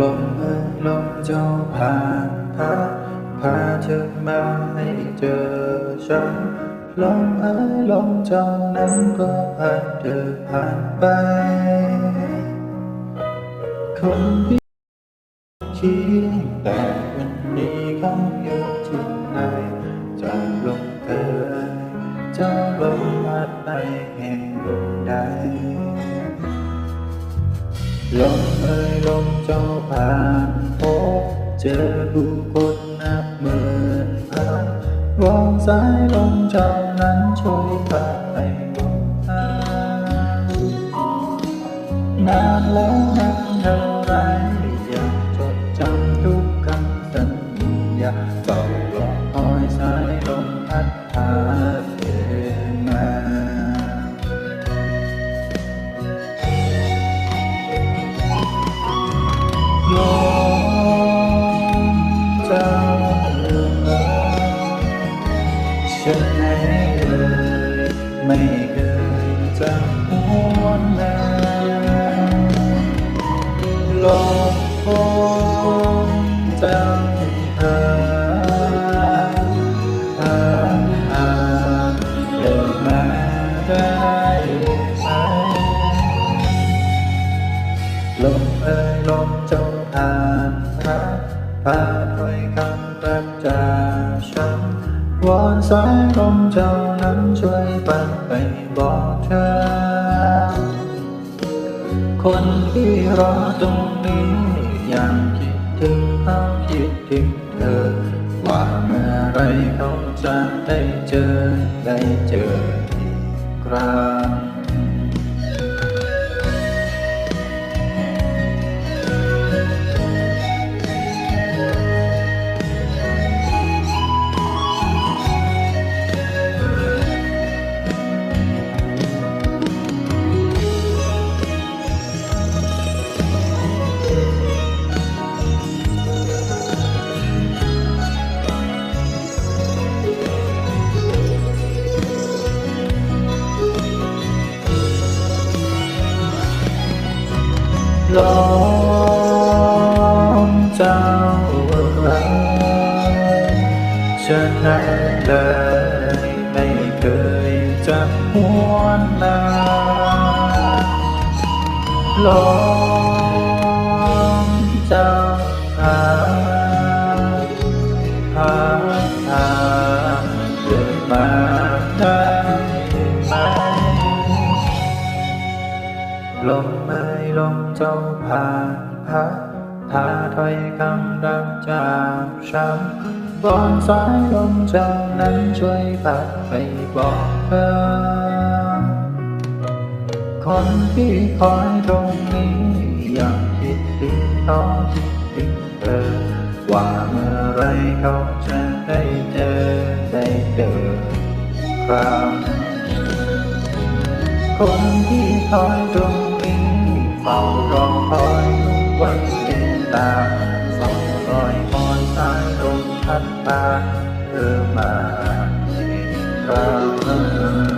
ลมเอ่ย ลมเจ้าผ่านพาพาเธอมาให้เจอฉันลมเอ่ยลมเจ้านั้นก็พาเธอผ่านไป คนที่คียงแต่วันนี้เขาอยู่ที่ไหนเจะลมเอ่ยเจ้าลมมาในแห่งใด ลมเอ่ยลมเจ้าผ่านพบเจอผู้คนนับหมื่นพั ลมเจ้าเอ๋ฉันไหนเลยไม่เคยจะหวนมาลอน ลมเอ่ยลมจงผ่านพาพาถ้อยคำรักจากฉันวอนสายลมเจ้านั้นช่วยปันไปบอกเธอ คนที่รอตรงนี้ยังคิดถึงเขาคิดถึงเธอ ว่าเมื่อไรเขาจะได้เจอได้เจออีกครั้ง ล้อมเจ้าเอ๋ยฉันนั้นเลยไม่เคยจะหวนมาล้อมเจ้าหา ลมเจ้าผ่านพัดพาถ้อยคำรักจากฉันบอนสายลมเจ้านั้นช่วยพัดไปบอกเธอคนที่คอยตรงนี้ยังคิดถึงเขาคิดถึงเธอ ว่าเมื่อไรเขาจะได้เจอได้เจออีกครั้งคนที่คอยตรงนี้ sau con tôi quấn tim ta sau tôi con sai đúng thắt ta ưa mà ra hơn